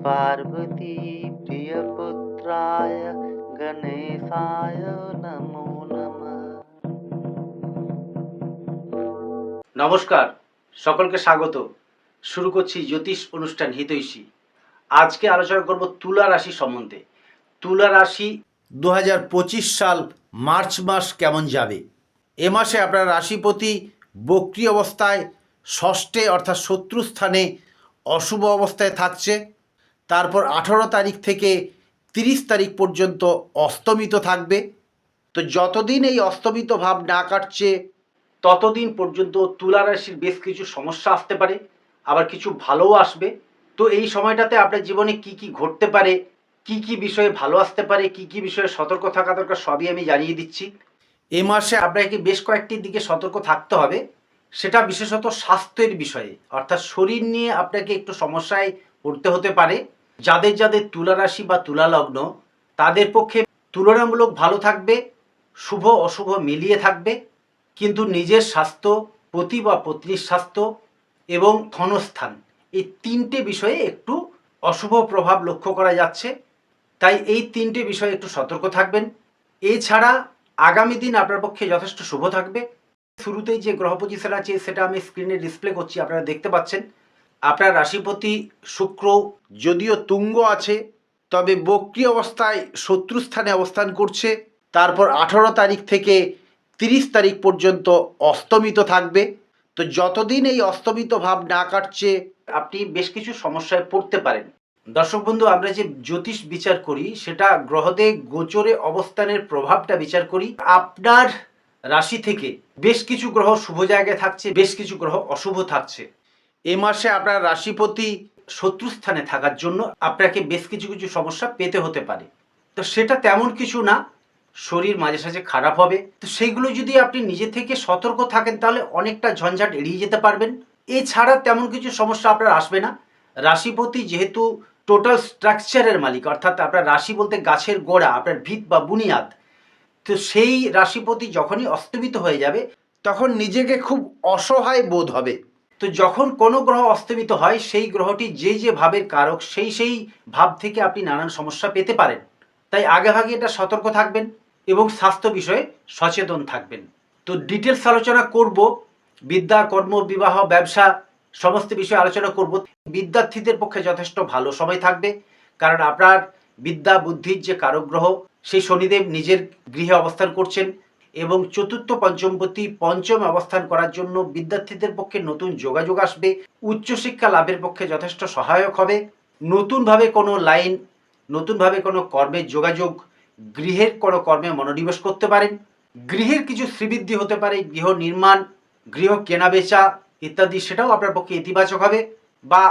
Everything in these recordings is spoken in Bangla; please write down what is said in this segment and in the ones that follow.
पार्वती प्रियपुत्राय गणेशाय नमो नमः নমস্কার সকলকে স্বাগত শুরু করছি জ্যোতিষ অনুষ্ঠান হিতৈষী আজকে আলোচনা করব তুলা রাশি সম্বন্ধে তুলা রাশি দু সাল মার্চ মাস কেমন যাবে এ মাসে আপনার রাশিপতি বক্রি অবস্থায় ষষ্ঠে অর্থাৎ শত্রু স্থানে অশুভ অবস্থায় থাকছে তারপর আঠারো তারিখ থেকে তিরিশ তারিখ পর্যন্ত অস্তমিত থাকবে। তো যতদিন এই অস্তমিত ভাব না কাটছে, ততদিন পর্যন্ত তুলা রাশির বেশ কিছু সমস্যা আসতে পারে, আবার কিছু ভালোও আসবে। তো এই সময়টাতে আপনার জীবনে কি কি ঘটতে পারে, কি কি বিষয়ে ভালো আসতে পারে, কি কি বিষয়ে সতর্ক থাকা দরকার, সবই আমি জানিয়ে দিচ্ছি। এ মাসে আপনাকে বেশ কয়েকটি দিকে সতর্ক থাকতে হবে, সেটা বিশেষত স্বাস্থ্যের বিষয়ে। অর্থাৎ শরীর নিয়ে আপনাকে একটু সমস্যায় পড়তে হতে পারে। যাদের যাদের তুলা রাশি বা তুলা লগ্ন, তাদের পক্ষে তুলনামূলক ভালো থাকবে, শুভ অশুভ মিলিয়ে থাকবে, কিন্তু নিজের স্বাস্থ্য, পতি বা পত্নীর স্বাস্থ্য এবং ধনস্থান এই তিনটে বিষয়ে একটু অশুভ প্রভাব লক্ষ্য করা যাচ্ছে। তাই এই তিনটে বিষয়ে একটু সতর্ক থাকবেন। এছাড়া আগামী দিন আপনার পক্ষে যথেষ্ট শুভ থাকবে। শুরুতেই যে গ্রহ পজিশন আছে, সেটা আমি স্ক্রিনে ডিসপ্লে করছি, আপনারা দেখতে পাচ্ছেন। আপনার রাশিপতি শুক্র যদিও তুঙ্গ আছে, তবে বক্রি অবস্থায় শত্রুস্থানে অবস্থান করছে। তারপর আঠারো তারিখ থেকে তিরিশ তারিখ পর্যন্ত অস্তমিত থাকবে। তো যতদিন এই অস্তমিত ভাব না কাটছে, আপনি বেশ কিছু সমস্যায় পড়তে পারেন। দর্শক বন্ধু, আমরা যে জ্যোতিষ বিচার করি, সেটা গ্রহদের গোচরে অবস্থানের প্রভাবটা বিচার করি। আপনার রাশি থেকে বেশ কিছু গ্রহ শুভ জায়গায় থাকছে, বেশ কিছু গ্রহ অশুভ থাকছে। এ মাসে আপনার রাশিপতি শত্রুস্থানে থাকার জন্য আপনাকে বেশ কিছু কিছু সমস্যা পেতে হতে পারে। তো সেটা তেমন কিছু না, শরীর মাঝে সাঝে খারাপ হবে। তো সেইগুলো যদি আপনি নিজে থেকে সতর্ক থাকেন, তাহলে অনেকটা ঝঞ্ঝাট এড়িয়ে যেতে পারবেন। এছাড়া তেমন কিছু সমস্যা আপনার আসবে না। রাশিপতি যেহেতু টোটাল স্ট্রাকচারের মালিক, অর্থাৎ আপনার রাশি বলতে গাছের গোড়া, আপনার ভিত বা বুনিয়াদ, তো সেই রাশিপতি যখনই অস্তমিত হয়ে যাবে, তখন নিজেকে খুব অসহায় বোধ হবে। তো যখন কোনো গ্রহ অস্তমিত হয়, সেই গ্রহটি যে যে ভাবের কারক, সেই সেই ভাব থেকে আপনি নানান সমস্যা পেতে পারেন। তাই আগেভাগে এটা সতর্ক থাকবেন এবং স্বাস্থ্য বিষয়ে সচেতন থাকবেন। তো ডিটেলস আলোচনা করব, বিদ্যা, কর্ম, বিবাহ, ব্যবসা সমস্ত বিষয়ে আলোচনা করব। বিদ্যার্থীদের পক্ষে যথেষ্ট ভালো সময় থাকবে, কারণ আপনার বিদ্যা, বুদ্ধির যে কারক গ্রহ, সেই শনিদেব নিজের গৃহে অবস্থান করছেন। এবং চতুর্থ পঞ্চমপতি পঞ্চম অবস্থান করার জন্য বিদ্যার্থীদের পক্ষে নতুন যোগাযোগ আসবে। উচ্চশিক্ষা লাভের পক্ষে যথেষ্ট সহায়ক হবে। নতুনভাবে কোনো লাইন, নতুনভাবে কোনো কর্মের যোগাযোগ, গৃহের কোনো কর্মে মনোনিবেশ করতে পারেন। গৃহের কিছু শ্রীবৃদ্ধি হতে পারে, গৃহ নির্মাণ, গৃহ কেনাবেচা ইত্যাদি, সেটাও আপনার পক্ষে ইতিবাচক হবে। বা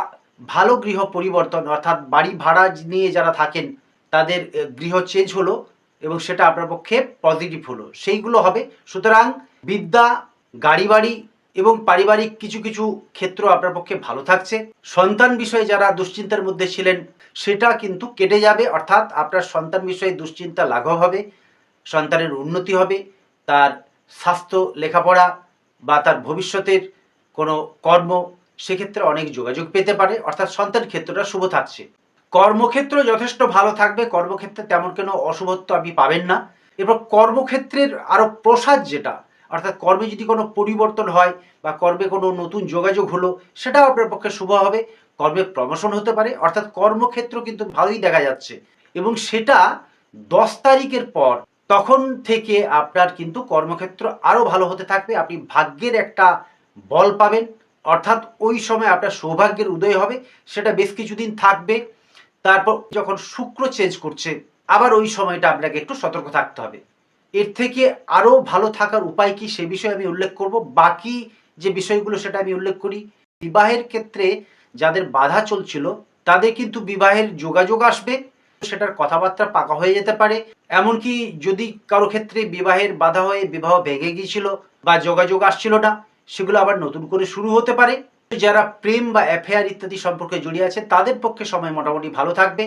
ভালো গৃহ পরিবর্তন, অর্থাৎ বাড়ি ভাড়া নিয়ে যারা থাকেন, তাদের গৃহ চেঞ্জ হলো। এবং সেটা আপনার পক্ষে পজিটিভ হলো। সেইগুলো হবে। সুতরাং বিদ্যা গাড়ি বাড়ি এবং পারিবারিক কিছু কিছু ক্ষেত্র আপনার পক্ষে ভালো থাকছে। সন্তান বিষয়ে যারা দুশ্চিন্তার মধ্যে ছিলেন, সেটা কিন্তু কেটে যাবে। অর্থাৎ আপনার সন্তান বিষয়ে দুশ্চিন্তা লাঘব হবে, সন্তানের উন্নতি হবে, তার স্বাস্থ্য, লেখাপড়া বা তার ভবিষ্যতের কোনো কর্ম, সেক্ষেত্রে অনেক যোগাযোগ পেতে পারে। অর্থাৎ সন্তান ক্ষেত্রটা শুভ থাকছে। কর্মক্ষেত্র যথেষ্ট ভালো থাকবে, কর্মক্ষেত্রে তেমন কোনো অশুভত্ব আপনি পাবেন না। এরপর কর্মক্ষেত্রের আরও প্রসাদ যেটা, অর্থাৎ কর্মে যদি কোনো পরিবর্তন হয় বা কর্মে কোনো নতুন যোগাযোগ হলো, সেটাও আপনার পক্ষে শুভ হবে। কর্মে প্রমোশন হতে পারে, অর্থাৎ কর্মক্ষেত্র কিন্তু ভালোই দেখা যাচ্ছে। এবং সেটা দশ তারিখের পর, তখন থেকে আপনার কিন্তু কর্মক্ষেত্র আরও ভালো হতে থাকবে, আপনি ভাগ্যের একটা বল পাবেন। অর্থাৎ ওই সময় আপনার সৌভাগ্যের উদয় হবে, সেটা বেশ কিছুদিন থাকবে। তারপর যখন শুক্র চেঞ্জ করছে, আবার ওই সময়টা আপনাকে একটু সতর্ক থাকতে হবে। এর থেকে আরও ভালো থাকার উপায় কি সে বিষয়ে আমি উল্লেখ করব। বাকি যে বিষয়গুলো সেটা আমি উল্লেখ করি। বিবাহের ক্ষেত্রে যাদের বাধা চলছিল, তাদের কিন্তু বিবাহের যোগাযোগ আসবে। সেটার কথাবার্তা পাকা হয়ে যেতে পারে। এমনকি যদি কারও ক্ষেত্রে বিবাহের বাধা হয়ে বিবাহ ভেঙে গিয়েছিল বা যোগাযোগ আসছিল না, সেগুলো আবার নতুন করে শুরু হতে পারে। যারা প্রেম বা অ্যাফেয়ার ইত্যাদি সম্পর্কে জড়িয়ে আছে তাদের পক্ষে সময় মোটামুটি ভালো থাকবে।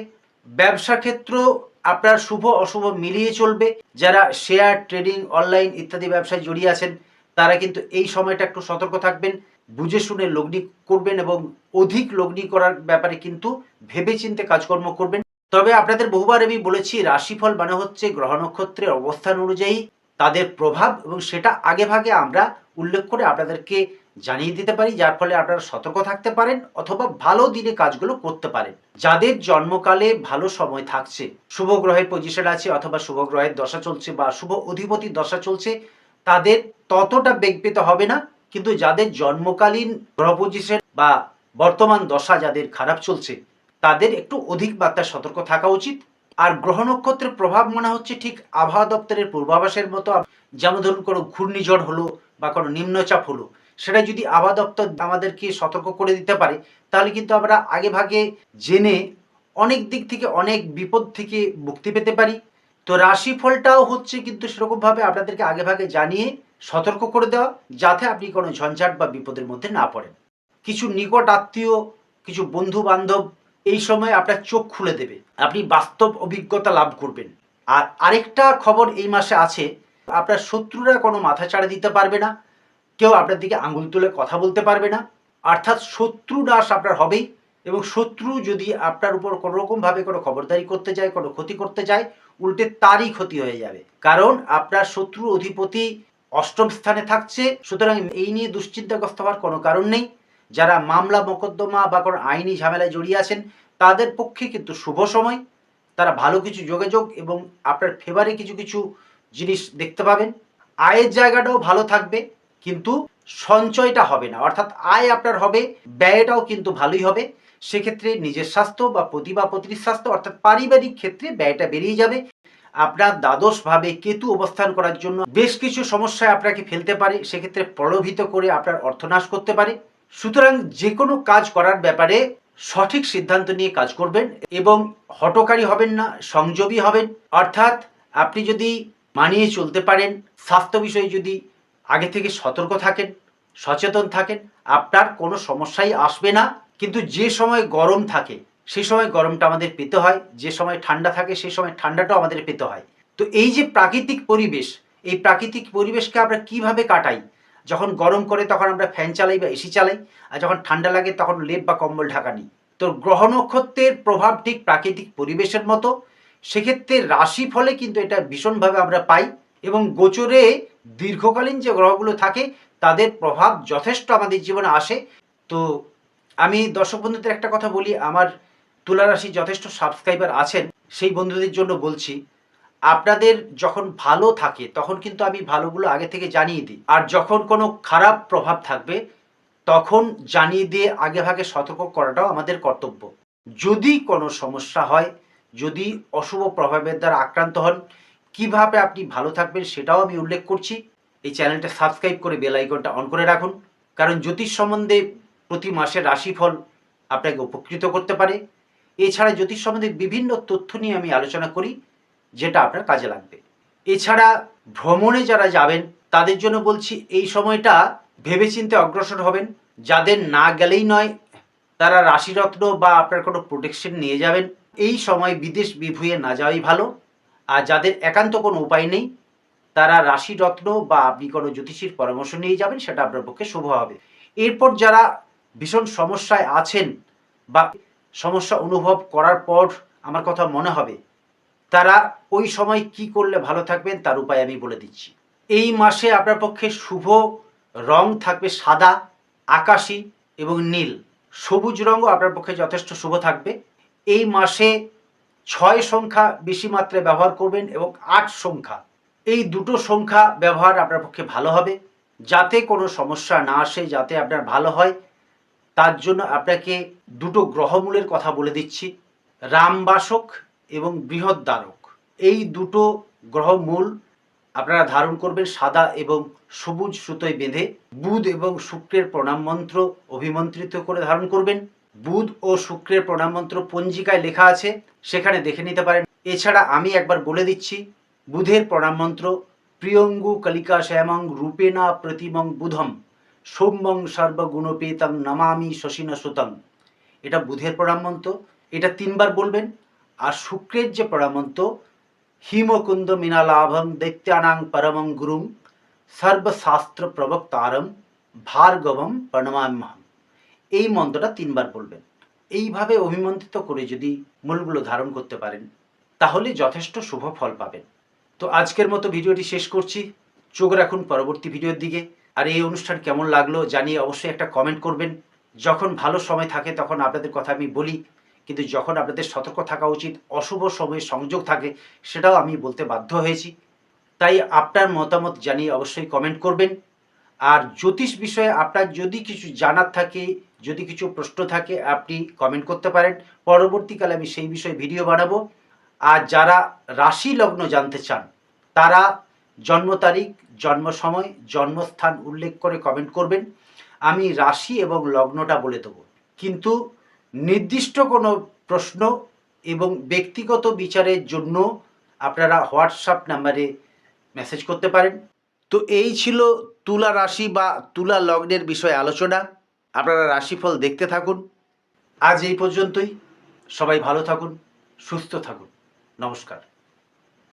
ব্যবসা ক্ষেত্র আপনার শুভ অশুভ মিলিয়ে চলবে। যারা শেয়ার ট্রেডিং অনলাইন ইত্যাদি ব্যবসায় জড়িয়ে আছেন, তারা কিন্তু এই সময়টা একটু সতর্ক থাকবেন, বুঝে শুনে লগ্নি করবেন এবং অধিক লগ্নি করার ব্যাপারে কিন্তু ভেবে ভেবেচিন্তে কাজকর্ম করবেন। তবে আপনাদের বহুবার আমি বলেছি, রাশিফল মানে হচ্ছে গ্রহ নক্ষত্রের অবস্থান অনুযায়ী তাদের প্রভাব এবং সেটা আগে ভাগে আমরা উল্লেখ করে আপনাদেরকে জানিয়ে দিতে পারি, যার ফলে আপনারা সতর্ক থাকতে পারেন অথবা ভালো দিনে কাজগুলো করতে পারেন। যাদের জন্মকালে ভালো সময় থাকছে, শুভ গ্রহের পজিশন আছে অথবা শুভ গ্রহের দশা চলছে বা শুভ অধিপতির দশা চলছে, তাদের ততটা বেগ পেতে হবে না। কিন্তু যাদের জন্মকালীন গ্রহ পজিশন বা বর্তমান দশা যাদের খারাপ চলছে, তাদের একটু অধিক মাত্রায় সতর্ক থাকা উচিত। আর গ্রহ নক্ষত্রের প্রভাব মনে হচ্ছে ঠিক আবহাওয়া দপ্তরের পূর্বাভাসের মতো। যেমন ধরুন কোনো ঘূর্ণিঝড় হলো বা কোনো নিম্নচাপ হলো সেটা যদি আবহাওয়া দপ্তর আমাদেরকে সতর্ক করে দিতে পারে, তাহলে কিন্তু আমরা আগে ভাগে জেনে অনেক দিক থেকে অনেক বিপদ থেকে মুক্তি পেতে পারি। তো রাশিফলটাও হচ্ছে কিন্তু সেরকমভাবে আপনাদেরকে আগে ভাগে জানিয়ে সতর্ক করে দেওয়া, যাতে আপনি কোনো ঝঞ্ঝাট বা বিপদের মধ্যে না পড়েন। কিছু নিকট আত্মীয়, কিছু বন্ধু বান্ধব এই সময় আপনার চোখ খুলে দেবে। আপনি বাস্তব অভিজ্ঞতা লাভ করবেন। আর আরেকটা খবর এই মাসে আছে, আপনার শত্রুরা কোনো মাথা ছাড়া দিতে পারবে না। কেউ আপনার দিকে আঙুল তুলে কথা বলতে পারবে না। অর্থাৎ শত্রু নাশ আপনার হবেই এবং শত্রু যদি আপনার উপর কোনো রকমভাবে কোনো খবরদারি করতে যায়, কোনো ক্ষতি করতে যায়, উল্টে তারই ক্ষতি হয়ে যাবে। কারণ আপনার শত্রু অধিপতি অষ্টম স্থানে থাকছে, সুতরাং এই নিয়ে দুশ্চিন্তাগ্রস্ত হওয়ার কোনো কারণ নেই। যারা মামলা, মোকদ্দমা বা কোনো আইনি ঝামেলায় জড়িয়ে আছেন, তাদের পক্ষে কিন্তু শুভ সময়। তারা ভালো কিছু যোগাযোগ এবং আপনার ফেভারে কিছু কিছু জিনিস দেখতে পাবেন। আয়ের জায়গাটাও ভালো থাকবে। কিন্তু সঞ্চয়টা হবে না। অর্থাৎ আয় আপনার হবে, ব্যয়টাও কিন্তু ভালোই হবে। সেক্ষেত্রে নিজের স্বাস্থ্য বা পতি বা পত্নীর স্বাস্থ্য, অর্থাৎ পারিবারিক ক্ষেত্রে ব্যয়টা বেরিয়ে যাবে। আপনার দ্বাদশভাবে কেতু অবস্থান করার জন্য বেশ কিছু সমস্যায় আপনাকে ফেলতে পারে। সেক্ষেত্রে প্রলোভিত করে আপনার অর্থনাশ করতে পারে। সুতরাং যে কোনো কাজ করার ব্যাপারে সঠিক সিদ্ধান্ত নিয়ে কাজ করবেন এবং হটকারী হবেন না, সংযমী হবেন। অর্থাৎ আপনি যদি মানিয়ে চলতে পারেন, স্বাস্থ্য বিষয়ে যদি আগে থেকে সতর্ক থাকেন, সচেতন থাকেন। আপনার কোনো সমস্যাই আসবে না, কিন্তু যে সময় গরম থাকে সেই সময় গরমটা আমাদের পেতে হয়। যে সময় ঠান্ডা থাকে সেই সময় ঠান্ডাটাও আমাদের পেতে হয়। তো এই যে প্রাকৃতিক পরিবেশ, এই প্রাকৃতিক পরিবেশকে আমরা কীভাবে কাটাই? যখন গরম করে তখন আমরা ফ্যান চালাই বা এসি চালাই, আর যখন ঠান্ডা লাগে তখন লেপ বা কম্বল ঢাকা নিই। তো গ্রহ নক্ষত্রের প্রভাব ঠিক প্রাকৃতিক পরিবেশের মতো। সেক্ষেত্রে রাশি ফলে কিন্তু এটা ভীষণভাবে আমরা পাই এবং গোচরে দীর্ঘকালীন যে গ্রহগুলো থাকে, তাদের প্রভাব যথেষ্ট আমাদের জীবনে আসে। তো আমি দর্শক বন্ধুদের একটা কথা বলি, আমার তুলা রাশি যথেষ্ট সাবস্ক্রাইবার আছেন, সেই বন্ধুদের জন্য বলছি, আপনাদের যখন ভালো থাকে, তখন কিন্তু আমি ভালোগুলো আগে থেকে জানিয়ে দিই। আর যখন কোনো খারাপ প্রভাব থাকবে, তখন জানিয়ে দিয়ে আগে ভাগে সতর্ক করাটাও আমাদের কর্তব্য। যদি কোনো সমস্যা হয়, যদি অশুভ প্রভাবের দ্বারা আক্রান্ত হন কীভাবে আপনি ভালো থাকবেন সেটাও আমি উল্লেখ করছি। এই চ্যানেলটা সাবস্ক্রাইব করে বেল আইকনটা অন করে রাখুন। কারণ জ্যোতিষ সম্বন্ধে প্রতি মাসের রাশিফল আপনাকে উপকৃত করতে পারে। এছাড়া জ্যোতিষ সম্বন্ধে বিভিন্ন তথ্য নিয়ে আমি আলোচনা করি, যেটা আপনার কাজে লাগবে। এছাড়া ভ্রমণে যারা যাবেন, তাদের জন্য বলছি এই সময়টা ভেবেচিন্তে অগ্রসর হবেন। যাদের না গেলেই নয়, তারা রাশিরত্ন বা আপনার কোনো প্রোটেকশন নিয়ে যাবেন। এই সময় বিদেশ বিভুয়ে না যাওয়াই ভালো। আর যাদের একান্ত কোনো উপায় নেই, তারা রাশিরত্ন বা আপনি কোনো জ্যোতিষীর পরামর্শ নিয়ে যাবেন, সেটা আপনার পক্ষে শুভ হবে। এরপর যারা ভীষণ সমস্যায় আছেন বা সমস্যা অনুভব করার পর আমার কথা মনে হবে, তারা ওই সময় কি করলে ভালো থাকবেন তার উপায় আমি বলে দিচ্ছি। এই মাসে আপনার পক্ষে শুভ রং থাকবে সাদা, আকাশি এবং নীল। সবুজ রঙও আপনার পক্ষে যথেষ্ট শুভ থাকবে। এই মাসে ছয় সংখ্যা বেশি মাত্রায় ব্যবহার করবেন এবং আট সংখ্যা। এই দুটো সংখ্যা ব্যবহার আপনার পক্ষে ভালো হবে। যাতে কোনো সমস্যা না আসে, যাতে আপনার ভালো হয়, তার জন্য আপনাকে দুটো গ্রহমূলের কথা বলে দিচ্ছি। রামবাসক এবং বৃহদ্বারক। এই দুটো গ্রহমূল আপনারা ধারণ করবেন সাদা এবং সবুজ সুতোয় বেঁধে। বুধ এবং শুক্রের প্রণাম মন্ত্র অভিমন্ত্রিত করে ধারণ করবেন। বুধ ও শুক্রের প্রণাম মন্ত্র পঞ্জিকায় লেখা আছে, সেখানে দেখে নিতে পারেন। এছাড়া আমি একবার বলে দিচ্ছি, বুধের প্রণাম মন্ত্র প্রিয়ঙ্গু কলিকা শ্যামং রূপেনা প্রতিমং বুধম, সৌম্যং সর্বগুণপেতং নমামি শশিনা সুতং। এটা বুধের প্রণাম মন্ত্র এটা তিনবার বলবেন। আর শুক্রের যে প্রণাম মন্ত্র হিমকুন্দ মিনালাভং দৈত্যানাং পরমং গুরুং, সর্বশাস্ত্র প্রবক্তারম ভার্গবম প্রণমাম্যহম এই মন্ত্রটা তিনবার বলবেন। এইভাবে অভিমন্ত্রিত করে যদি মূলগুলো ধারণ করতে পারেন, তাহলে যথেষ্ট শুভ ফল পাবেন। তো আজকের মতো ভিডিওটি শেষ করছি। চোখ রাখুন পরবর্তী ভিডিওর দিকে। আর এই অনুষ্ঠান কেমন লাগল জানিয়ে অবশ্যই একটা কমেন্ট করবেন। যখন ভালো সময় থাকে তখন আপনাদের কথা আমি বলি, কিন্তু যখন আপনাদের সতর্ক থাকা উচিত, অশুভ সময়ে সংযোগ থাকে, সেটাও আমি বলতে বাধ্য হয়েছি। তাই আপনার মতামত জানিয়ে অবশ্যই কমেন্ট করবেন। আর জ্যোতিষ বিষয়ে আপনার যদি কিছু জানার থাকে যদি কিছু প্রশ্ন থাকে, আপনি কমেন্ট করতে পারেন। পরবর্তীকালে আমি সেই বিষয়ে ভিডিও বানাবো। আর যারা রাশি লগ্ন জানতে চান, তারা জন্ম তারিখ, জন্ম সময়, জন্মস্থান উল্লেখ করে কমেন্ট করবেন। আমি রাশি এবং লগ্নটা বলে দেবো। কিন্তু নির্দিষ্ট কোনো প্রশ্ন এবং ব্যক্তিগত বিচারের জন্য আপনারা হোয়াটসঅ্যাপ নাম্বারে মেসেজ করতে পারেন। তো এই ছিল তুলা রাশি বা তুলা লগ্নের বিষয়ে আলোচনা। আপনারা রাশিফল দেখতে থাকুন। আজ এই পর্যন্তই। সবাই ভালো থাকুন সুস্থ থাকুন। নমস্কার।